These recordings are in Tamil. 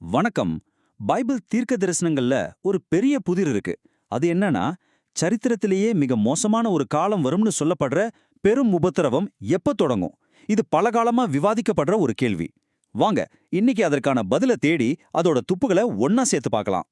வணக்கம். பைபிள் தீர்க்க தரிசனங்கள்ல ஒரு பெரிய புதிர் இருக்கு. அது என்னன்னா சரித்திரத்திலேயே மிக மோசமான ஒரு காலம் வரும்னு சொல்லப்படுற பெரும் உபத்திரவம் எப்ப தொடங்கும்? இது பல காலமா விவாதிக்கப்படுற ஒரு கேள்வி. வாங்க இன்னைக்கு அதற்கான பதில தேடி அதோட துப்புகளை ஒன்னா சேர்த்து பார்க்கலாம்.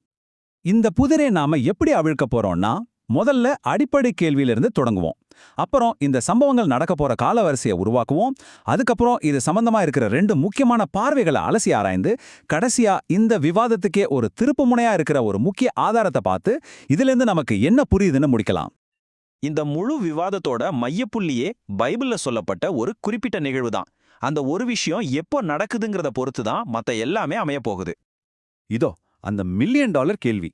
இந்த புதிரை நாம எப்படி அவிழ்க்க போறோம்னா முதல்ல அடிப்படை கேள்வியிலிருந்து தொடங்குவோம். அப்புறம் இந்த சம்பவங்கள் நடக்க போற காலவரிசையை உருவாக்குவோம். அதுக்கப்புறம் இது சம்பந்தமா இருக்கிற ரெண்டு முக்கியமான பார்வைகளை அலசி ஆராய்ந்து கடைசியா இந்த விவாதத்துக்கே ஒரு திருப்புமுனையா இருக்கிற ஒரு முக்கிய ஆதாரத்தை பார்த்து இதுல இருந்து நமக்கு என்ன புரியுதுன்னு முடிக்கலாம். இந்த முழு விவாதத்தோட மையப்புள்ளியே பைபிள்ல சொல்லப்பட்ட ஒரு குறிப்பிட்ட நிகழ்வு தான் அந்த ஒரு விஷயம் எப்போ நடக்குதுங்கிறத பொறுத்து தான் மத்த எல்லாமே அமையப் போகுது இதோ அந்த மில்லியன் டாலர் கேள்வி.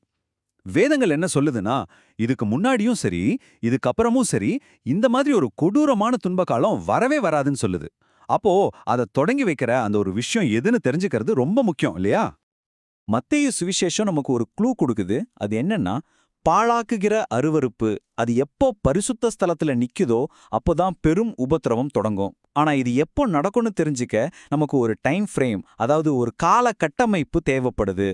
வேதங்கள் என்ன சொல்லுதுன்னா இதுக்கு முன்னாடியும் சரி இதுக்கப்புறமும் சரி இந்த மாதிரி ஒரு கொடூரமான துன்ப காலம் வரவே வராதுன்னு சொல்லுது. அப்போ அதை தொடங்கி வைக்கிற அந்த ஒரு விஷயம் எதுன்னு தெரிஞ்சுக்கிறது ரொம்ப முக்கியம் இல்லையா? மத்திய சுவிசேஷம் நமக்கு ஒரு க்ளூ கொடுக்குது. அது என்னன்னா பாழாக்குகிற அருவருப்பு அது எப்போ பரிசுத்த ஸ்தலத்துல நிக்குதோ அப்போதான் பெரும் உபத்திரவம் தொடங்கும். ஆனா இது எப்போ நடக்கும்னு தெரிஞ்சுக்க நமக்கு ஒரு டைம் ஃப்ரேம் அதாவது ஒரு கால கட்டமைப்பு தேவைப்படுது.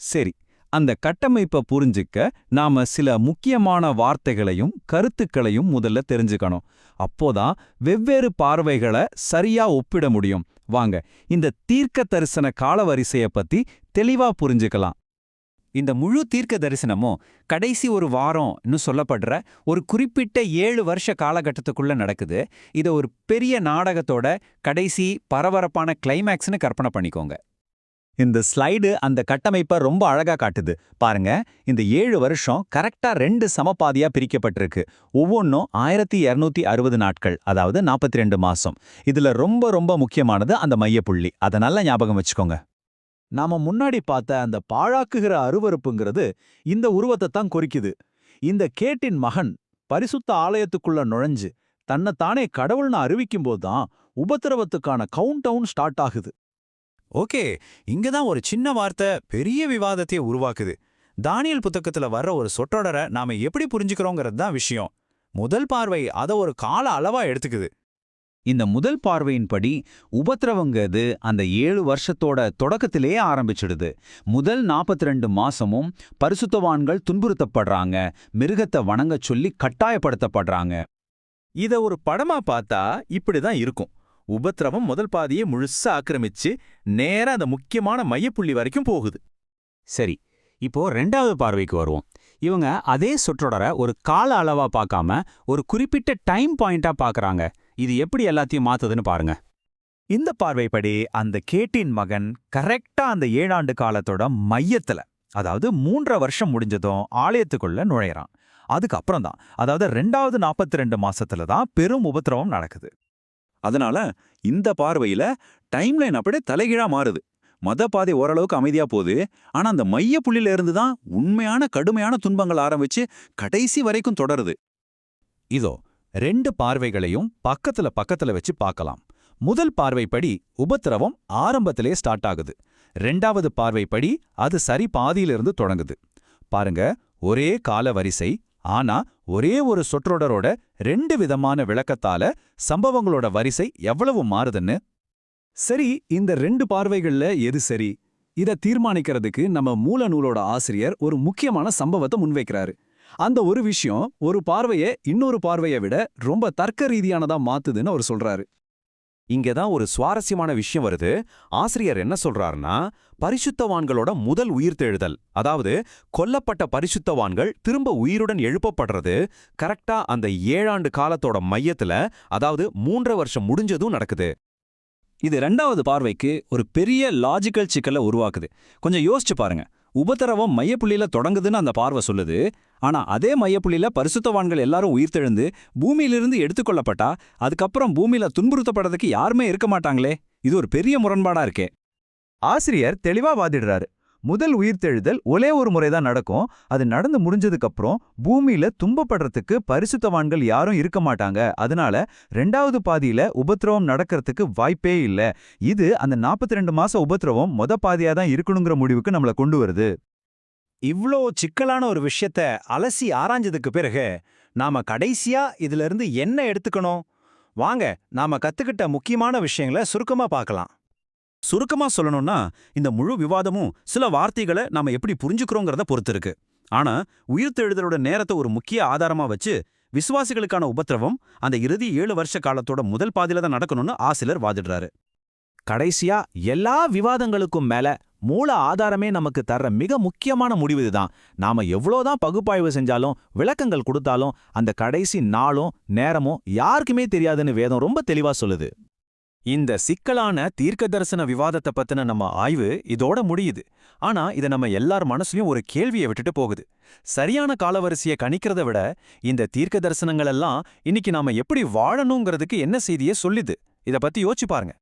சரி அந்த கட்டமைப்பை புரிஞ்சுக்க நாம சில முக்கியமான வார்த்தைகளையும் கருத்துக்களையும் முதல்ல தெரிஞ்சுக்கணும். அப்போதான் வெவ்வேறு பார்வைகளை சரியா ஒப்பிட முடியும். வாங்க இந்த தீர்க்க தரிசன காலவரிசையை பத்தி தெளிவா புரிஞ்சுக்கலாம். இந்த முழு தீர்க்க தரிசனமும் கடைசி ஒரு வாரம்னு சொல்லப்படுற ஒரு குறிப்பிட்ட ஏழு வருஷ காலகட்டத்துக்குள்ள நடக்குது. இதை ஒரு பெரிய நாடகத்தோட கடைசி பரபரப்பான கிளைமேக்ஸ்னு கற்பனை பண்ணிக்கோங்க. இந்த ஸ்லைடு அந்த கட்டமைப்பை ரொம்ப அழகா காட்டுது. பாருங்க இந்த ஏழு வருஷம் கரெக்டா ரெண்டு சமபாதியா பிரிக்கப்பட்டிருக்கு. ஒவ்வொன்றும் ஆயிரத்தி இருநூத்தி அறுபது நாட்கள் அதாவது நாற்பத்தி ரெண்டு மாசம். இதுல ரொம்ப ரொம்ப முக்கியமானது அந்த மையப்புள்ளி. அதை நல்லா ஞாபகம் வச்சுக்கோங்க. நாம முன்னாடி பார்த்த அந்த பாழாக்குகிற அருவறுப்புங்கிறது இந்த உருவத்தை தான் குறிக்குது. இந்த கேட்டின் மகன் பரிசுத்த ஆலயத்துக்குள்ள நுழைஞ்சு தன்னைத்தானே கடவுள்னு அறிவிக்கும்போது தான் உபத்திரவத்துக்கான கவுண்ட் டவுன் ஸ்டார்ட் ஆகுது. ஓகே இங்க தான் ஒரு சின்ன வார்த்தை பெரிய விவாதத்தையே உருவாக்குது. தானியல் புத்தகத்துல வர்ற ஒரு சொற்றொடரை நாம எப்படி புரிஞ்சுக்கிறோங்கிறது தான் விஷயம். முதல் பார்வை அதை ஒரு கால அளவா எடுத்துக்குது. இந்த முதல் பார்வையின்படி உபத்திரவங்கிறது அந்த ஏழு வருஷத்தோட தொடக்கத்திலேயே ஆரம்பிச்சிடுது. முதல் 42 ரெண்டு மாசமும் பரிசுத்தவான்கள் துன்புறுத்தப்படுறாங்க மிருகத்தை வணங்கச் சொல்லி கட்டாயப்படுத்தப்படுறாங்க. இத ஒரு படமா பார்த்தா இப்படிதான் இருக்கும். உபத்திரவம் முதல் பாதியை முழுசா ஆக்கிரமிச்சு நேரா அந்த முக்கியமான மையப்புள்ளி வரைக்கும் போகுது. சரி இப்போ ரெண்டாவது பார்வைக்கு வருவோம். இவங்க அதே சொற்றொடரை ஒரு கால அளவா பார்க்காம ஒரு குறிப்பிட்ட டைம் பாயிண்டா பார்க்கறாங்க. இது எப்படி எல்லாத்தையும் மாத்துதுன்னு பாருங்க. இந்த பார்வைப்படி அந்த கேட்டின் மகன் கரெக்டா அந்த ஏழாண்டு காலத்தோட மையத்துல அதாவது மூன்றரை வருஷம் முடிஞ்சதும் ஆலயத்துக்குள்ள நுழையறான். அதுக்கப்புறம் தான் அதாவது ரெண்டாவது நாற்பத்தி ரெண்டு மாசத்துல தான் பெரும் உபத்திரவம் நடக்குது. அதனால இந்த பார்வையில டைம்லைன் அப்படியே தலைகீழா மாறுது. மத பாதை ஓரளவுக்கு அமைதியா போகுது. ஆனா அந்த மைய புள்ளியில இருந்து தான் உண்மையான கடுமையான துன்பங்கள் ஆரம்பிச்சு கடைசி வரைக்கும் தொடருது. இதோ ரெண்டு பார்வைகளையும் பக்கத்துல பக்கத்துல வச்சு பார்க்கலாம். முதல் பார்வைப்படி உபத்திரவம் ஆரம்பத்திலே ஸ்டார்ட் ஆகுது. ரெண்டாவது பார்வைப்படி அது சரி பாதியிலிருந்து தொடங்குது. பாருங்க ஒரே கால வரிசை ஆனா ஒரே ஒரு சொற்றொடரோட ரெண்டு விதமான விளக்கத்தால சம்பவங்களோட வரிசை எவ்வளவு மாறுதுன்னு? சரி இந்த ரெண்டு பார்வைகள்ல எது சரி? இத தீர்மானிக்கிறதுக்கு நம்ம மூல நூலோட ஆசிரியர் ஒரு முக்கியமான சம்பவத்தை முன்வைக்கிறாரு. அந்த ஒரு விஷயம் ஒரு பார்வையை இன்னொரு பார்வையை விட ரொம்ப தர்க்க ரீதியானதா மாத்துதுன்னு அவர் சொல்றாரு. இங்க தான் ஒரு சுவாரஸ்யமான விஷயம் வருது. ஆசிரியர் என்ன சொல்றாருன்னா பரிசுத்தவான்களோட முதல் உயிர்த்தெழுதல் அதாவது கொல்லப்பட்ட பரிசுத்தவான்கள் திரும்ப உயிருடன் எழுப்பப்படுறது கரெக்டா அந்த ஏழாண்டு காலத்தோட மையத்துல அதாவது மூன்றரை வருஷம் முடிஞ்சதும் நடக்குது. இது ரெண்டாவது பார்வைக்கு ஒரு பெரிய லாஜிக்கல் சிக்கலை உருவாக்குது. கொஞ்சம் யோசிச்சு பாருங்க. உபதரவம் மையப்புள்ளியில தொடங்குதுன்னு அந்த பார்வை சொல்லுது. ஆனா அதே மையப்புள்ளியில பரிசுத்தவான்கள் எல்லாரும் உயிர்த்தெழுந்து பூமியிலிருந்து எடுத்துக்கொள்ளப்பட்டா அதுக்கப்புறம் பூமியில துன்புறுத்தப்படுறதுக்கு யாருமே இருக்க மாட்டாங்களே? இது ஒரு பெரிய முரண்பாடா இருக்கே. ஆசிரியர் தெளிவா வாதிடுறாரு. முதல் உயிர்த்தெழுதல் ஒரே ஒரு முறைதான் நடக்கும். அது நடந்து முடிஞ்சதுக்கப்புறம் பூமியில துன்பப்படுறதுக்கு பரிசுத்தவான்கள் யாரும் இருக்க மாட்டாங்க. அதனால ரெண்டாவது பாதியில உபத்திரவம் நடக்கிறதுக்கு வாய்ப்பே இல்ல. இது அந்த 42 ரெண்டு மாச உபத்திரவம் மொத பாதியா தான் இருக்கணுங்கிற முடிவுக்கு நம்மள கொண்டு வருது. இவ்ளோ சிக்கலான ஒரு விஷயத்த அலசி ஆராய்ஞ்சதுக்கு பிறகு நாம கடைசியா இதுல இருந்து என்ன எடுத்துக்கணும்? வாங்க நாம கத்துக்கிட்ட முக்கியமான விஷயங்களை சுருக்கமா பார்க்கலாம். சுருக்கமா சொல்லணும்னா இந்த முழு விவாதமும் சில வார்த்தைகளை நாம எப்படி புரிஞ்சுக்கிறோங்கிறத பொறுத்து இருக்கு. ஆனா உயிர்த்தெழுதலோட நேரத்தை ஒரு முக்கிய ஆதாரமா வச்சு விசுவாசிகளுக்கான உபத்திரவம் அந்த இறுதி ஏழு வருஷ காலத்தோட முதல் பாதியில தான் நடக்கணும்னு ஆசிலர் வாதிடுறாரு. கடைசியா எல்லா விவாதங்களுக்கும் மேல மூல ஆதாரமே நமக்கு தர்ற மிக முக்கியமான முடிவு இதுதான். நாம எவ்வளோதான் பகுப்பாய்வு செஞ்சாலும் விளக்கங்கள் கொடுத்தாலும் அந்த கடைசி நாளும் நேரமும் யாருக்குமே தெரியாதுன்னு வேதம் ரொம்ப தெளிவா சொல்லுது. இந்த சிக்கலான தீர்க்க தரிசன விவாதத்தை பத்தின நம்ம ஆய்வு இதோட முடியுது. ஆனா இத நம்ம எல்லார் மனசுலயும் ஒரு கேள்வியை விட்டுட்டு போகுது. சரியான காலவரிசையை கணிக்கிறத விட இந்த தீர்க்க தரிசனங்கள் எல்லாம் இன்னைக்கு நாம எப்படி வாழணுங்கிறதுக்கு என்ன செய்தியை சொல்லுது. இத பத்தி யோசிச்சு பாருங்க.